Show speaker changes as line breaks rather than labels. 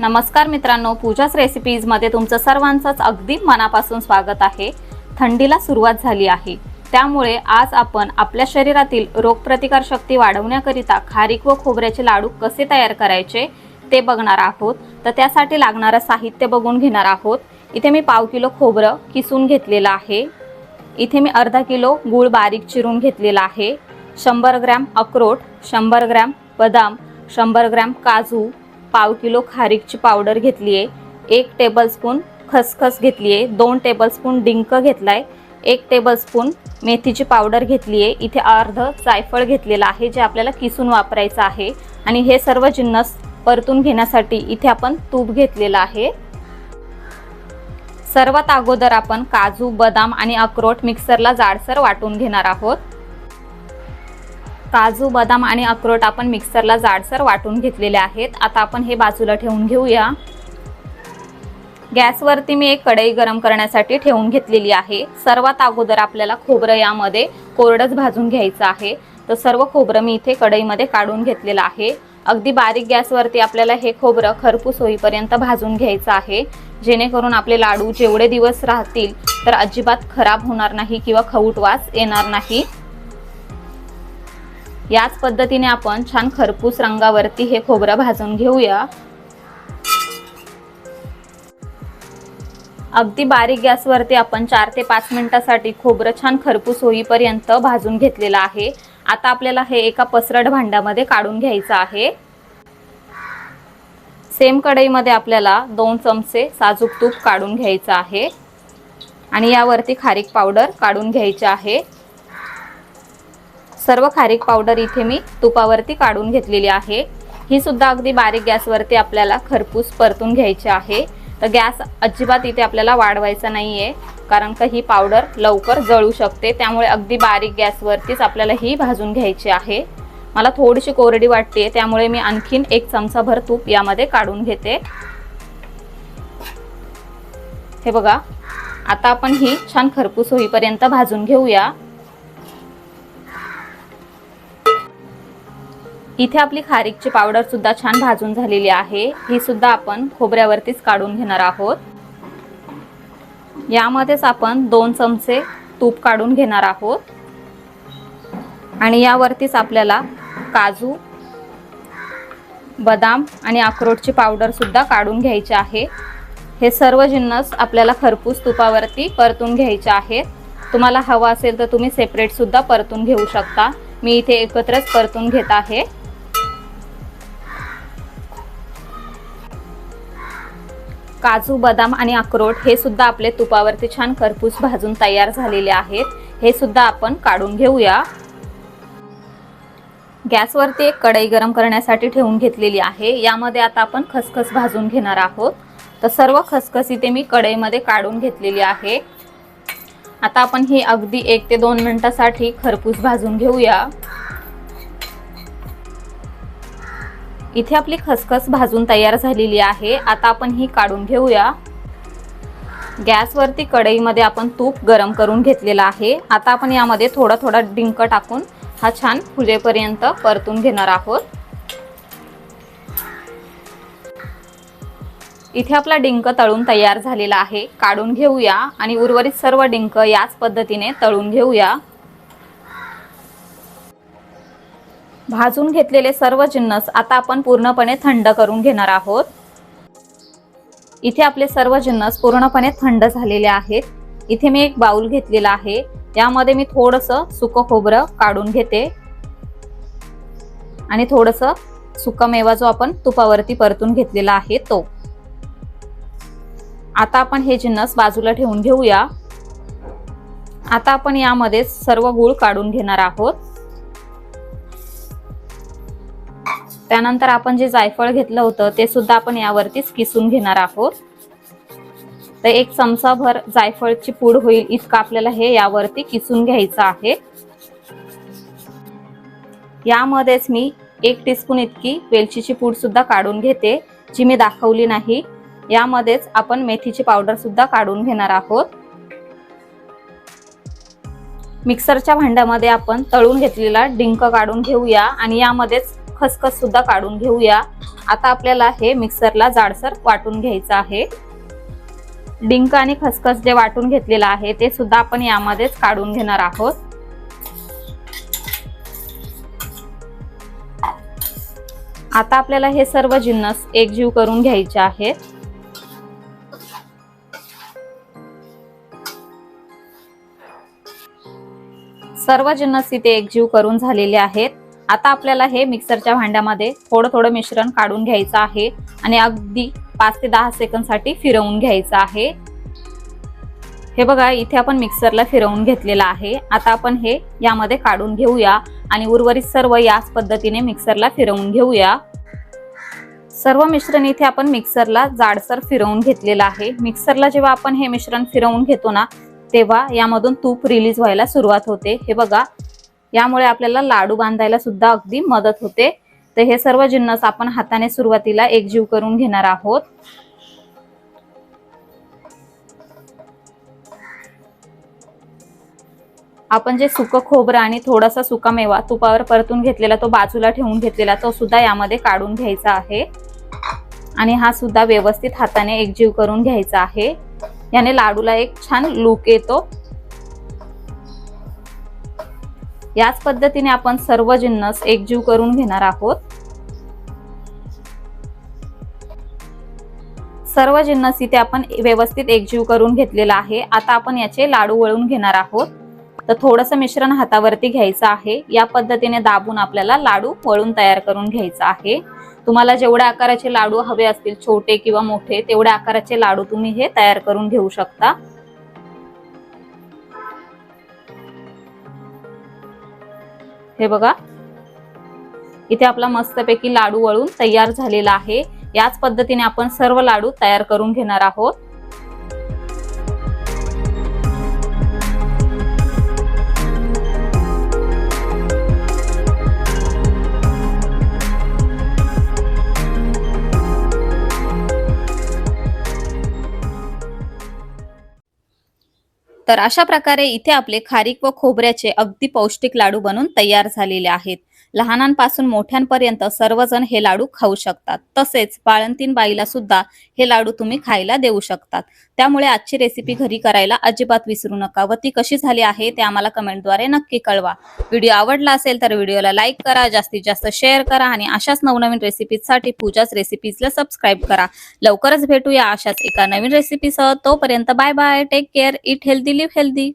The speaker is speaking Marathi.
नमस्कार मित्रांनो पूजाच रेसिपीजमध्ये तुमचं सर्वांचंच अगदी मनापासून स्वागत आहे. थंडीला सुरुवात झाली आहे. त्यामुळे आज आपण आपल्या शरीरातील रोगप्रतिकार शक्ती वाढवण्याकरिता खारीक व खोबऱ्याचे लाडू कसे तयार करायचे ते बघणार आहोत. तर त्यासाठी लागणारं साहित्य बघून घेणार आहोत. इथे मी पाव किलो खोबरं किसून घेतलेलं आहे. इथे मी अर्धा किलो गूळ बारीक चिरून घेतलेला आहे. शंभर ग्रॅम अक्रोट शंभर ग्रॅम बदाम शंभर ग्रॅम काजू पाव किलो खारीकची पावडर घेतली आहे एक टेबलस्पून खसखस घेतली आहे दोन टेबलस्पून डिंक घेतला आहे एक टेबलस्पून मेथीची पावडर घेतली आहे इथे अर्ध जायफळ घेतलेलं आहे जे आपल्याला किसून वापरायचं आहे. आणि हे सर्व जिन्नस परतून घेण्यासाठी इथे आपण तूप घेतलेलं आहे. सर्वात अगोदर आपण काजू बदाम आणि अक्रोट मिक्सरला जाडसर वाटून घेणार आहोत. काजू बदाम आणि अक्रोट आपण मिक्सरला जाडसर वाटून घेतलेले आहेत. आता आपण हे बाजूला ठेवून घेऊया. गॅसवरती मी एक कढई गरम करण्यासाठी ठेवून घेतलेली आहे. सर्वात अगोदर आपल्याला खोबरं यामध्ये कोरडंच भाजून घ्यायचं आहे. तर सर्व खोबरं मी इथे कढईमध्ये काढून घेतलेलं आहे. अगदी बारीक गॅसवरती आपल्याला हे खोबरं खरपूस होईपर्यंत भाजून घ्यायचं आहे. जेणेकरून आपले लाडू जेवढे दिवस राहतील तर अजिबात खराब होणार नाही किंवा खवूट वास येणार नाही. याच पद्धतीने आपण छान खरपूस रंगावरती हे खोबरं भाजून घेऊया. अगदी बारीक गॅसवरती आपण चार ते पाच मिनिटासाठी खोबरं छान खरपूस होईपर्यंत भाजून घेतलेलं आहे. आता आपल्याला हे एका पसरट भांड्यामध्ये काढून घ्यायचं आहे. सेम कढईमध्ये आपल्याला दोन चमचे साजूक तूप काढून घ्यायचं आहे. आणि यावरती खारीक पावडर काढून घ्यायची आहे. सर्व खारीक पावडर इथे मी तुपावरती काढून घेतलेली आहे. ही सुद्धा अगदी बारीक गॅसवरती आपल्याला खरपूस परतून घ्यायची आहे. तर गॅस अजिबात इथे आपल्याला वाढवायचा नाही आहे कारण का ही पावडर लवकर जळू शकते. त्यामुळे अगदी बारीक गॅसवरतीच आपल्याला ही भाजून घ्यायची आहे. मला थोडीशी कोरडी वाटते त्यामुळे मी आणखीन एक चमचाभर तूप यामध्ये काढून घेते. हे बघा आता आपण ही छान खरपूस होईपर्यंत भाजून घेऊया. इथे आपली खारीकची पावडर सुद्धा छान भाजून झालेली आहे. ही सुद्धा आपण खोबऱ्यावरतीच काढून घेणार आहोत. यामध्येच आपण दोन चमचे तूप काढून घेणार आहोत. आणि यावरतीच आपल्याला काजू बदाम आणि अक्रोटची पावडर सुद्धा काढून घ्यायची आहे. हे सर्व जिन्नस आपल्याला खरपूस तुपावरती परतून घ्यायचे आहेत. तुम्हाला हवा असेल तर तुम्ही सेपरेट सुद्धा परतून घेऊ शकता. मी इथे एकत्रच परतून घेत आहे. काजू बदाम आणि अक्रोट हे सुद्धा आपले तुपावरती छान खरपूस भाजून तयार झालेले आहेत. हे सुद्धा आपण काढून घेऊया. गॅसवरती एक कढई गरम करण्यासाठी ठेवून घेतलेली आहे. यामध्ये आता आपण खसखस भाजून घेणार आहोत. तर सर्व खसखस इथे मी कढईमध्ये काढून घेतलेली आहे. आता आपण ही अगदी एक ते दोन मिनटासाठी खरपूस भाजून घेऊया. इथे आपली खसखस भाजून तयार झालेली आहे. आता आपण ही काढून घेऊया. गॅसवरती कढईमध्ये आपण तूप गरम करून घेतलेलं आहे. आता आपण यामध्ये थोडा थोडा डिंक टाकून हा छान फुलेपर्यंत परतून घेणार आहोत. इथे आपला डिंक तळून तयार झालेला आहे. काढून घेऊया आणि उर्वरित सर्व डिंक याच पद्धतीने तळून घेऊया. भाजून घेतलेले सर्व जिन्नस आता आपण पूर्णपणे थंड करून घेणार आहोत. इथे आपले सर्व जिन्नस पूर्णपणे थंड झालेले आहेत. इथे मी एक बाउल घेतलेला आहे. यामध्ये मी थोडंसं सुकं खोबरं काढून घेते. आणि थोडंसं सुका मेवा जो आपण तुपावरती परतून घेतलेला आहे तो. आता आपण हे जिन्नस बाजूला ठेवून घेऊया. आता आपण यामध्ये सर्व गूळ काढून घेणार आहोत. त्यानंतर आपण जे जायफळ घेतलं होतं ते सुद्धा आपण यावरतीच किसून घेणार आहोत. तर एक चमचाभर जायफळची पूड होईल इतकं आपल्याला हे यावरती किसून घ्यायचं आहे. यामध्येच मी एक टीस्पून इतकी वेलचीची पूड सुद्धा काढून घेते जी मी दाखवली नाही. यामध्येच आपण मेथीची पावडर सुद्धा काढून घेणार आहोत. मिक्सरच्या भांड्यामध्ये आपण तळून घेतलेला डिंक काढून घेऊया आणि यामध्येच खसखस सुद्धा काढून घेऊया. आता आपल्याला हे मिक्सरला जाडसर वाटून घ्यायचं आहे. डिंक आणि खसखस जे वाटून घेतलेलं आहे ते सुद्धा आपण यामध्येच काढून घेणार आहोत. आता आपल्याला हे सर्व जिन्नस एकजीव करून घ्यायचे आहेत. सर्व जिन्नस इथे एकजीव करून झालेले आहेत. आता आपल्याला हे मिक्सरच्या भांड्यामध्ये थोडं थोडं मिश्रण काढून घ्यायचं आहे आणि अगदी पाच ते दहा सेकंदसाठी फिरवून घ्यायचं आहे. हे बघा इथे आपण मिक्सरला फिरवून घेतलेलं आहे. आता आपण हे यामध्ये काढून घेऊया आणि उर्वरित सर्व याच पद्धतीने मिक्सरला फिरवून घेऊया. सर्व मिश्रण इथे आपण मिक्सरला जाडसर फिरवून घेतलेलं आहे. मिक्सरला जेव्हा आपण हे मिश्रण फिरवून घेतो ना तेव्हा यामधून तूप रिलीज व्हायला सुरुवात होते. हे बघा यामुळे आपल्याला लाडू बांधायला सुद्धा अगदी मदत होते. तर हे सर्व जिन्नस आपण हाताने सुरुवातीला एकजीव करून घेणार आहोत. आपण जे सुकं खोबरं आणि थोडासा सुका मेवा तुपावर परतून घेतलेला तो बाजूला ठेवून घेतलेला तो सुद्धा यामध्ये काढून घ्यायचा आहे. आणि हा सुद्धा व्यवस्थित हाताने एकजीव करून घ्यायचा आहे. याने लाडूला एक छान लुक येतो. याच पद्धतीने आपण सर्व जिन्नस एकजीव करून घेणार आहोत. सर्व जिन्नस इथे आपण व्यवस्थित एकजीव करून घेतलेला आहे. आता आपण याचे लाडू वळून घेणार आहोत. तर थोडंसं मिश्रण हातावरती घ्यायचं आहे. या पद्धतीने दाबून आपल्याला लाडू वळून तयार करून घ्यायचा आहे. तुम्हाला जेवढ्या आकाराचे लाडू हवे असतील छोटे किंवा मोठे तेवढ्या आकाराचे लाडू तुम्ही हे तयार करून घेऊ शकता. हे बघा. इथे आपला मस्तपैकी लाडू वळून तयार झालेला आहे. याच पद्धतीने आपण सर्व लाडू तयार करून घेणार आहोत. तर अशा प्रकारे इथे आपले खारीक व खोबऱ्याचे अगदी पौष्टिक लाडू बनून तयार झालेले आहेत. लहानांपासून मोठ्यांपर्यंत सर्वजण हे लाडू खाऊ शकतात. तसेच बाळंतीन बाईला सुद्धा हे लाडू तुम्ही खायला देऊ शकतात. त्यामुळे आजची रेसिपी घरी करायला अजिबात विसरू नका व ती कशी झाली आहे ते आम्हाला कमेंटद्वारे नक्की कळवा. व्हिडिओ आवडला असेल तर व्हिडिओला लाईक करा जास्तीत जास्त शेअर करा आणि अशाच नवनवीन रेसिपीजसाठी पूजाच रेसिपीजला सबस्क्राईब करा. लवकरच भेटूया अशाच एका नवीन रेसिपीसह तोपर्यंत bye bye take care eat healthy live healthy